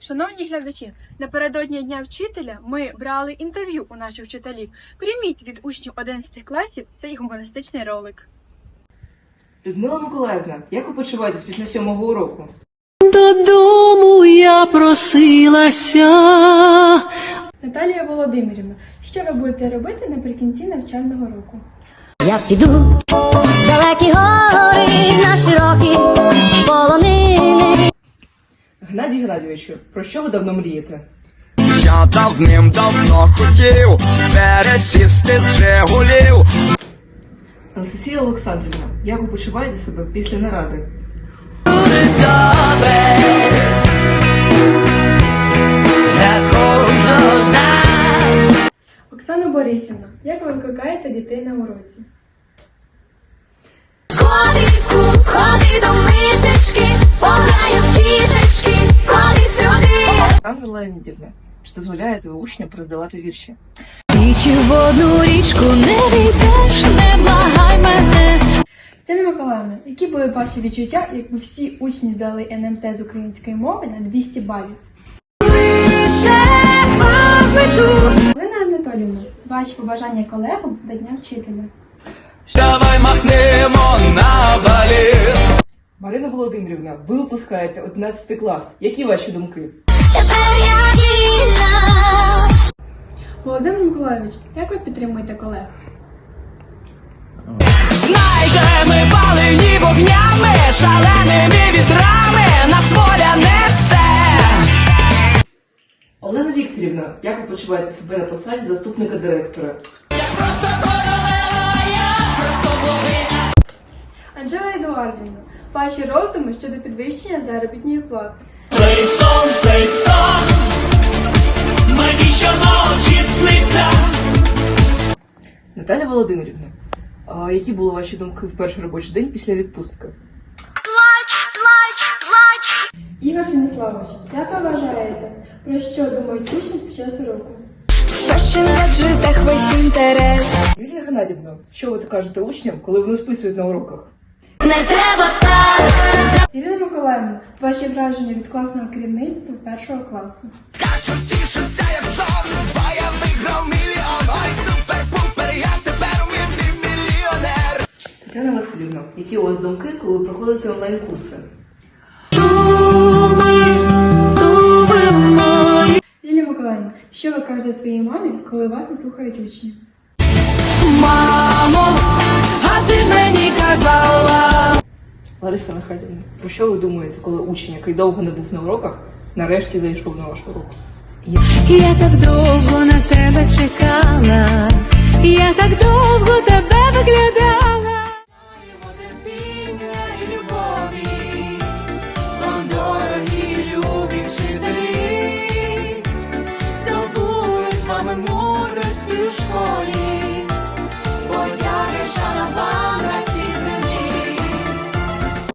Шановні глядачі, напередодні Дня вчителя ми брали інтерв'ю у наших вчителів. Прийміть від учнів 11 класів цей гумористичний ролик. Людмила Миколаївна, як ви почуваєтесь після сьомого уроку? Додому я просилася. Наталія Володимирівна, що ви будете робити наприкінці навчального року? Я піду в далекі гори на широкі Геннадійовичу, про що ви давно мрієте? Я давним-давно хотів пересісти з Жигулів. Анастасія Олександрівна, як ви почуваєте себе після наради? Оксана Борисівна, як ви викликаєте дітей на уроці? Котику, ходи до мишечки, Анна Леонідівна, чи дозволяєте ви учням перездавати вірші? Двічі в одну річку не війдеш, не благай мене. Тетяна Миколаївна, які були ваші відчуття, якби всі учні здали НМТ з української мови на 200 балів? Лише позичу. Олена Анатоліївна, ваші побажання колегам до Дня вчителя. Давай махнемо на балі. Марина Володимирівна, ви випускаєте 11 клас. Які ваші думки? Тепер я вільна. Володимир Миколайович, як ви підтримуєте колег? Знайте, ми палені вогнями, шаленими вітрами, нас воля несе. Олена Вікторівна, як ви почуваєте себе на посаді заступника директора? Анжела Едуардівна, ваші роздуми щодо підвищення заробітної плати. Цей сон, цей сон, мені щоночі сниться. Наталя Володимирівна, а які були ваші думки в перший робочий день після відпустки? Плач, плач, плач. Ігор Станіславович, як ви вважаєте, про що думають учні під час уроку? Весь інтерес. Юлія Геннадівна, що ви кажете учням, коли вони списують на уроках? Не треба так. Ірина Миколаївна, ваші враження від класного керівництва першого класу. Скачу, тішуся, як сон, бо я виграв мільйон. Ой, супер-пупер, я тепер умірний мільйонер. Тетяна Васильівна, які у вас думки, коли ви проходите онлайн-курси? Лілія Миколаївна, що ви кажете своїй мамі, коли вас не слухають учні? Мамо, а ти ж мені. Лариса Михайлівна, про що ви думаєте, коли учень, який довго не був на уроках, нарешті зайшов на ваш урок? Я так довго на тебе чекала, я так довго